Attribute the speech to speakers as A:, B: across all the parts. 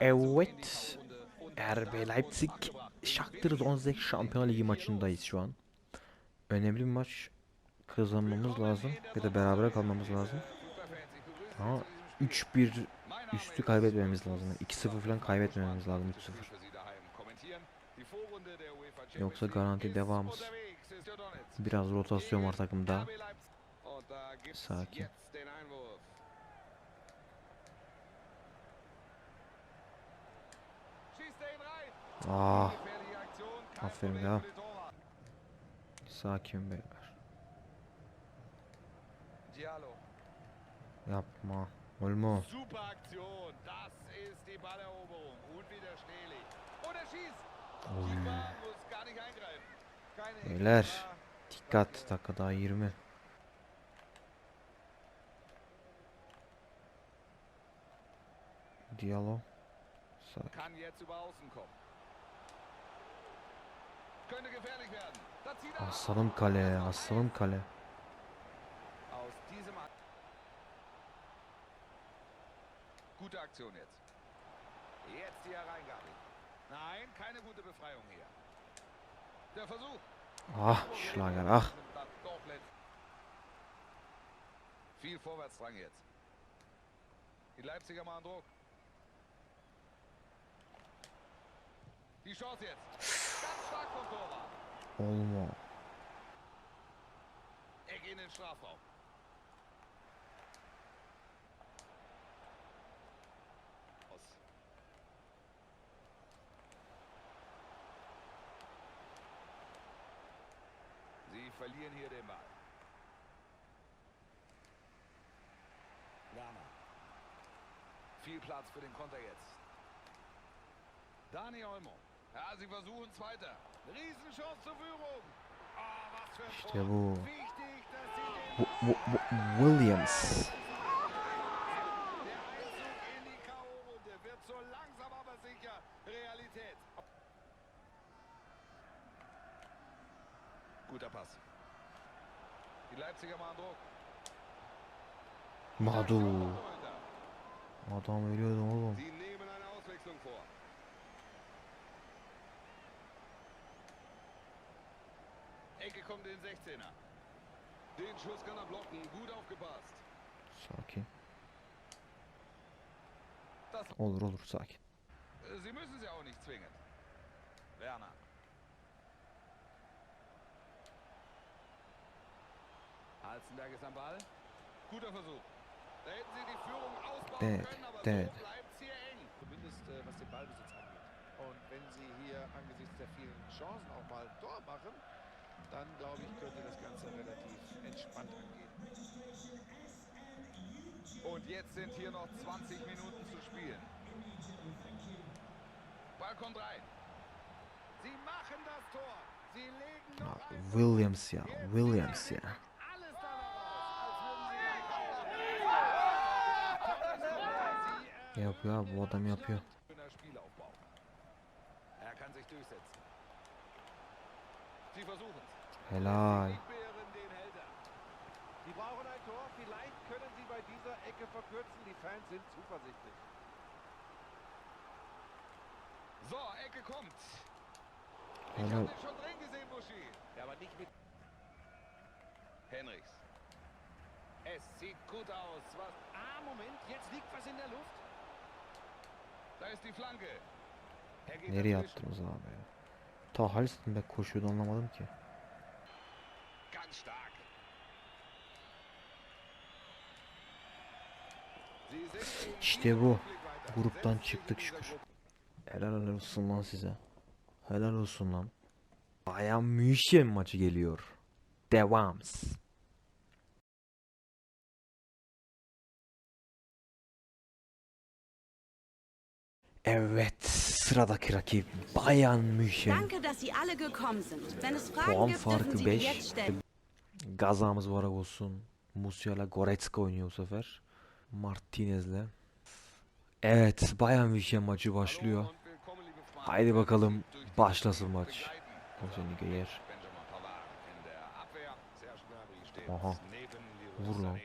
A: Evet. RB Leipzig Shakhtar Donetsk Şampiyon Ligi maçındayız şu an. Önemli bir maç kazanmamız lazım ya da beraber kalmamız lazım. Ama 3-1 üstü kaybetmememiz lazım. 2-0 falan kaybetmememiz lazım 3-0. Yoksa garanti devamız. Biraz rotasyon var takımda. Sakin. Ah, aferin ya. Sakin beyler.
B: Diallo.
A: Yapma. Olma.
B: Super Aktion. Das ist die Balleroberung. Unwiderstehlich. Und er schießt.
A: Oy.
B: Keeper muss gar nicht eingreifen. Keine Ecke.
A: Beyler. Dikkat. Dakika daha 20. Diallo. Sakin.
B: Kann jetzt über außen kommen.
A: Aslanım kale. Aslanım kale.
B: Aus diesem An Gute Aktion jetzt. Jetzt die Hereingabe. Nein, keine gute Befreiung hier. Der Versuch.
A: Ah Schlager.
B: Letzt- Viel Vorwärtsdrang jetzt. Die Leipziger machen Druck. Die Chance jetzt. Torwart.
A: Olma.
B: Ecke in den Strafraum. Sie verlieren hier den Ball. Werner. Viel Platz für den Konter jetzt. Dani Olmo. Ja, sie versuchen zweiter. weiter. Riesenchance zur Führung. Oh, was für ein
A: Williams.
B: Guter Pass. Die Leipziger machen Druck.
A: Madu. Adam ölüyordum oğlum.
B: Ecke kommt in den 16er. Den Schuss kann er blocken. Gut aufgepasst.
A: Sakin.
B: Das
A: Olur olur sakin.
B: Sie müssen sie auch nicht zwingen. Werner. Halzenberg ist am Ball. Guter Versuch. Da hätten sie die Führung ausbauen
A: Dead,
B: können, aber
A: dead.
B: so bleibt es hier eng.
C: zumindest äh, was den Ballbesitz angeht. Und wenn sie hier angesichts der vielen Chancen auch mal Tor machen, dann glaube ich, könnte das Ganze relativ entspannt angehen.
B: Und jetzt sind hier noch 20 Minuten zu spielen. Ball kommt rein. Sie machen das Tor. Sie legen
A: Ya,
B: noch ein.
A: Williams ya.
B: Jetzt
A: Williams ya.
B: Sie
A: Yapıyor abi bu adam yapıyor.
B: Schöner Spielaufbau. Er kann sich durchsetzen. Sie versuchen es.
A: Helal.
C: Sie brauchen ein Tor. Vielleicht können sie bei dieser Ecke verkürzen. Die Fans sind zuversichtlich.
B: So, Ecke kommt. Ich habe schon drin gesehen, Buschi.
C: Ja, aber nicht mit
B: Henrichs. Es sieht gut aus. Was?
C: Ah, Moment, jetzt liegt was in der Luft.
B: Da ist die Flanke. Er geht
A: Nereye
B: dazwischen.
A: attınız abi ya? Ta Halstenberg koşuyordu anlamadım ki. İşte bu. Gruptan çıktık şükür. Helal olsun lan size. Helal olsun lan. Bayern München maçı geliyor. Devams. Evet, sıradaki rakip Bayern München. Puan farkı
D: Sie die
A: 5.
D: jetzt stellen.
A: Gazamız var olsun. Musiala Goretzka oynuyor bu sefer. Martinez'le. Evet, Bayern München maçı başlıyor. Haydi bakalım başlasın maç.
B: Gnabry steht
A: Aha. Vur lan.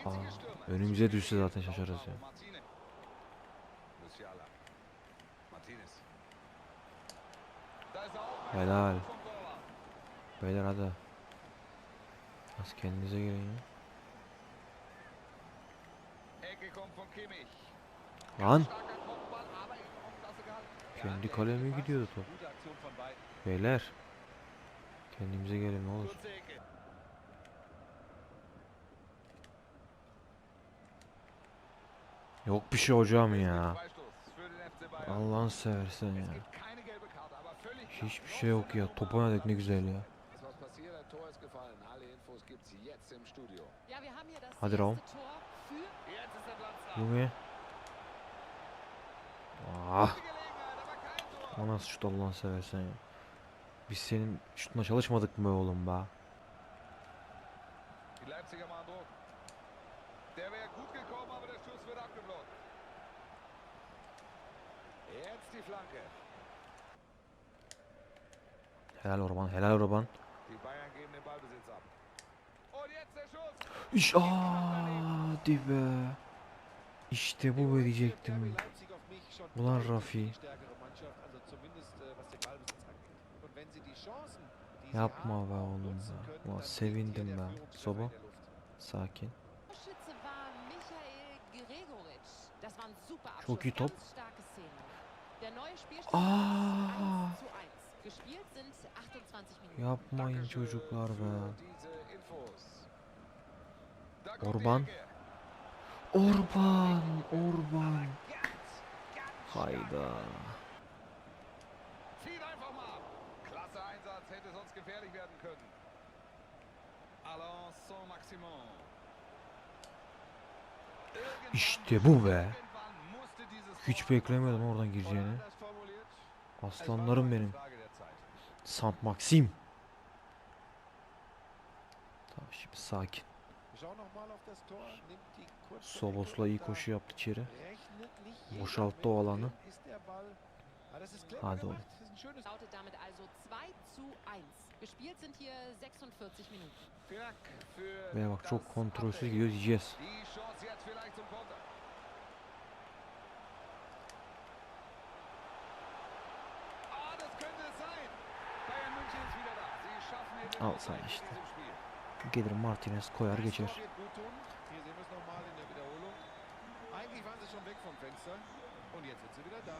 B: Stürmer.
A: önümüze düşse zaten şaşarız ya.
B: Martinez.
A: Helal. Beyler hadi. Az kendinize gelin ya. Lan kendi
B: Pass.
A: gidiyordu top. Beyler. Kendimize gelin ne olur. Yok bir şey hocam ya.
B: Freistoß für den FC Bayern.
A: Allah'ın seversen ya. Hiçbir şey yok ya. Top oynadık ne güzel ya.
B: Jetzt
A: Hadi Raum.
B: Jetzt.
A: Yumi. Ah. O nasıl şut Allah'ını seversen ya. Biz senin şutuna çalışmadık mı oğlum be?
B: Die Leipziger machen
A: Helal Orban, helal Orban. İş be. İşte bu be diyecektim. Ulan Rafi. Yapma be oğlum be. Ulan sevindim ben. Soba. Sakin. Çok iyi top.
E: Ganz starke Szene. Der neue Spielstand ist 1 zu 1. Gespielt sind 28 Minuten.
A: Yapmayın çocuklar be. Orban. Orban, Orban. Hayda.
B: Zieht einfach mal ab. Klasse Einsatz, hätte sonst gefährlich werden können. Alain Saint-Maximin. Irgendwann-
A: İşte bu be. Hiç
B: Tor
A: beklemiyordum oradan gireceğini. Aslanlarım benim. Sant Maxim. Tamam şimdi sakin.
C: Ecke
A: iyi koşu yaptı içeri. Boşalttı o alanı.
C: wohin ist der Ball. Ah, das ist clever Und jetzt sind sie wieder da.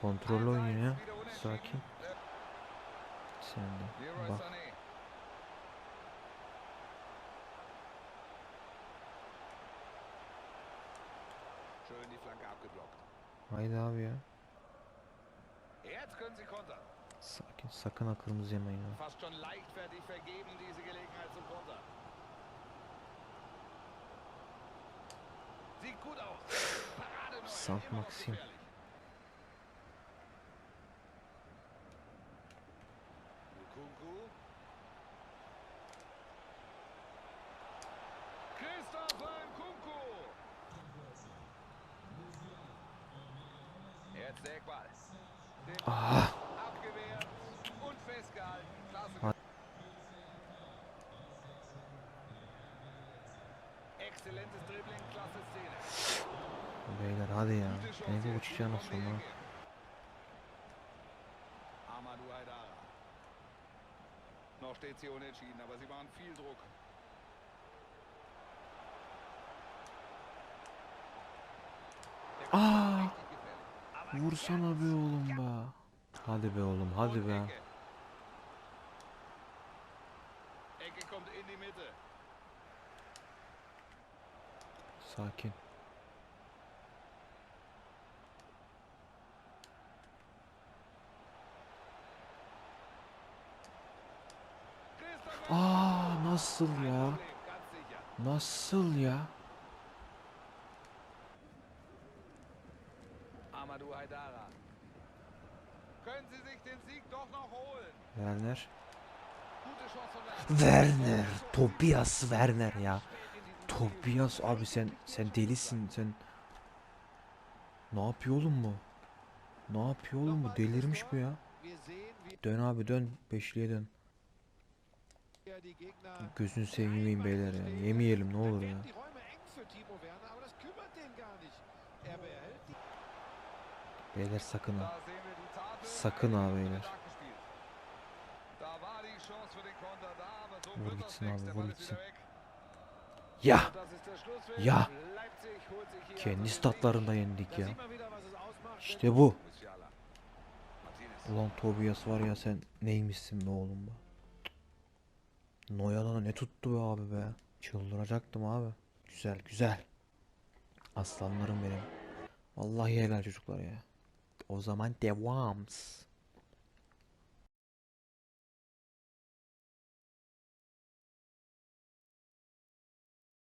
A: Kontrollü oynuyor ya. Sakin. Sen de. Bak. Haydi abi ya.
B: Jetzt können sie kontern.
A: Sakin. Sakın ha kırmızı yemeyin ha.
B: Fast schon leichtfertig
A: Beyler hadi ya.
B: Jetzt
A: uçacağına sonra.
B: Noch steht sie unentschieden, aber sie waren viel Druck.
A: Aa.
B: Aber
A: Vursana be oğlum be. Hadi be oğlum hadi be. Sakin. Aa nasıl
B: Kein
A: ya? Nasıl ya?
B: Amadou Haidara. Können sie sich den Sieg doch noch holen?
A: Werner. Werner. Tobias Werner ya. Tobias abi sen sen delisin sen. Ne yapıyor oğlum bu? Ne yapıyor oğlum bu? Delirmiş bu ya. Dön abi dön. Beşliğe dön. Gözünü seveyim beyler ya. Yemeyelim ne olur ya.
C: Er
A: Beyler sakın ha. Sakın ha beyler. Vur gitsin abi, vur gitsin. Ya. Ya. Kendi statlarında yendik ya. İşte bu. Ulan Tobias var ya sen neymişsin be oğlum be. Noyalana ne tuttu be abi be. Çıldıracaktım abi. Güzel güzel. Aslanlarım benim. Vallahi helal çocuklar ya. O zaman devams.